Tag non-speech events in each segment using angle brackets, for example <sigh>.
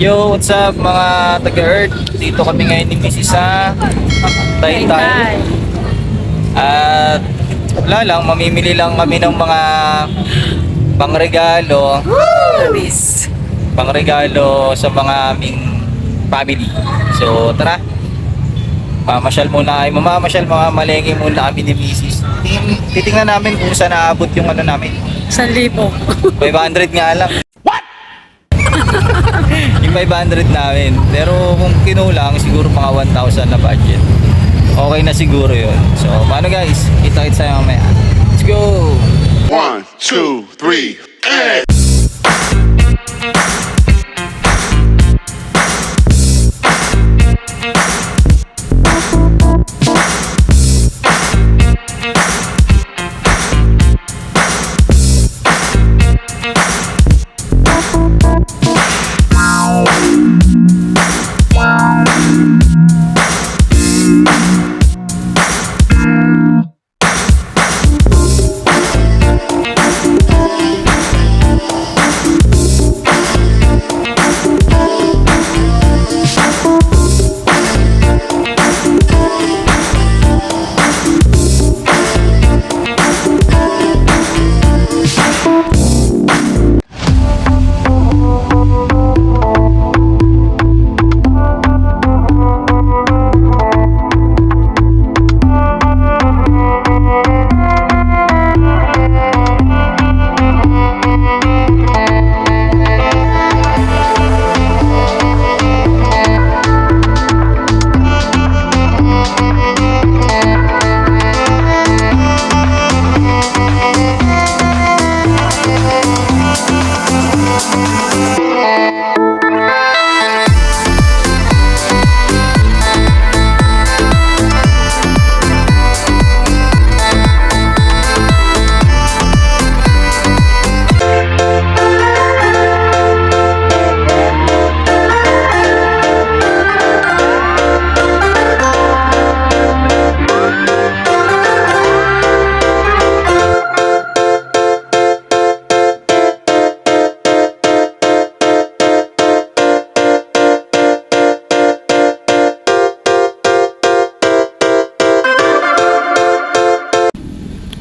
Yo, what's up mga taga-Earth? Dito kami ngayon ni Mrs. sa Taytay. At wala lang, mamimili lang kami ng mga pangregalo. Pangregalo sa mga aming family. So, tara. Mamasyal muna ay mamamasyal mga malengke muna kami ni Mrs. Titing- Titingnan namin kung saan naabot yung ano namin. San libo. 500 nga lang. What? yung 500 namin. Pero kung kinulang, siguro mga 1,000 na budget. Okay na siguro yun. So, paano guys? Kita-kits tayo mamaya. Let's go! One, two, three, and.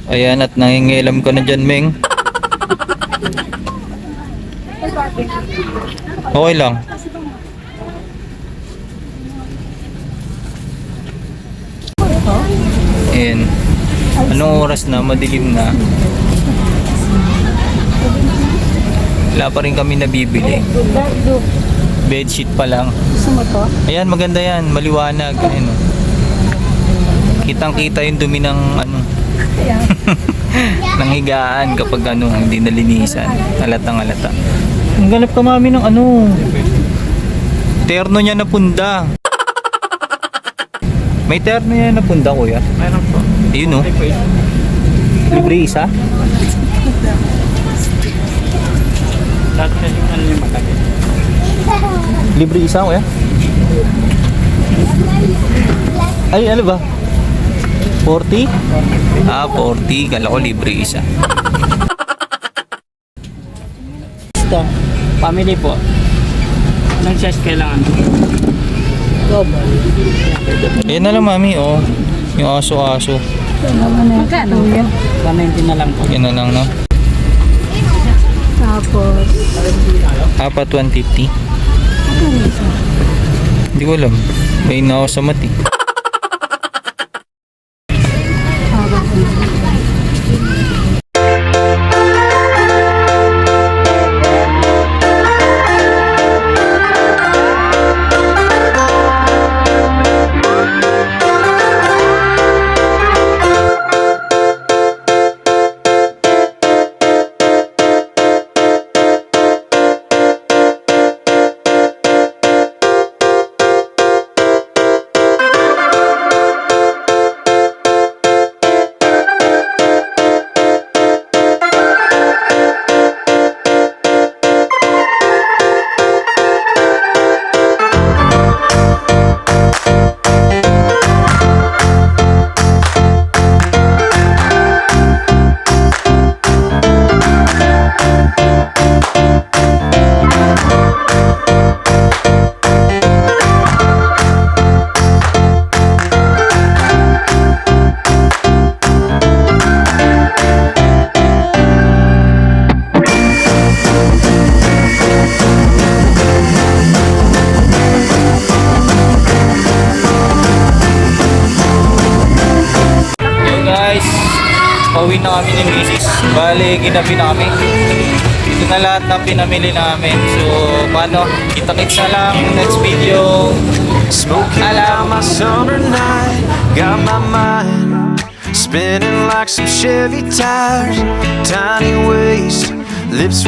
Ayan, at nangingilam ka na dyan, Meng. Okay lang. Ayan. Anong oras na? Madilim na. Wala pa rin kami nabibili. Bedsheet pa lang. Ayan, maganda yan. Maliwanag. Ayan, oh. Kitang kita yung dumi ng ano. <laughs> ng higaan kapag ano, hindi nalinisan. Halatang halata. Ang ganap ka mami ng ano. Terno niya na punda. May terno niya na punda, kuya. Meron po. Ayun, oh. Libre isa? Dati na yung ano yung. Libre isa, kuya? Ay, ano ba? 40? Ah, 40. Kala ko libre isa. Ito. Family po. Anong size kailangan? Ayan na lang, mami, oh. Yung aso-aso. Magkano yun? 190 na lang po. Yan na lang, no? Tapos, Apat 150. Hindi ko alam. May na ako sa mati. Pauwi na kami ni Mrs. Bale, ginabi na kami. Ito na lahat ng pinamili namin. So, paano? Kita-kits na lang next video. Smoking Alam. my summer night, got my mind spinning like some Chevy tires. Tiny waist, lips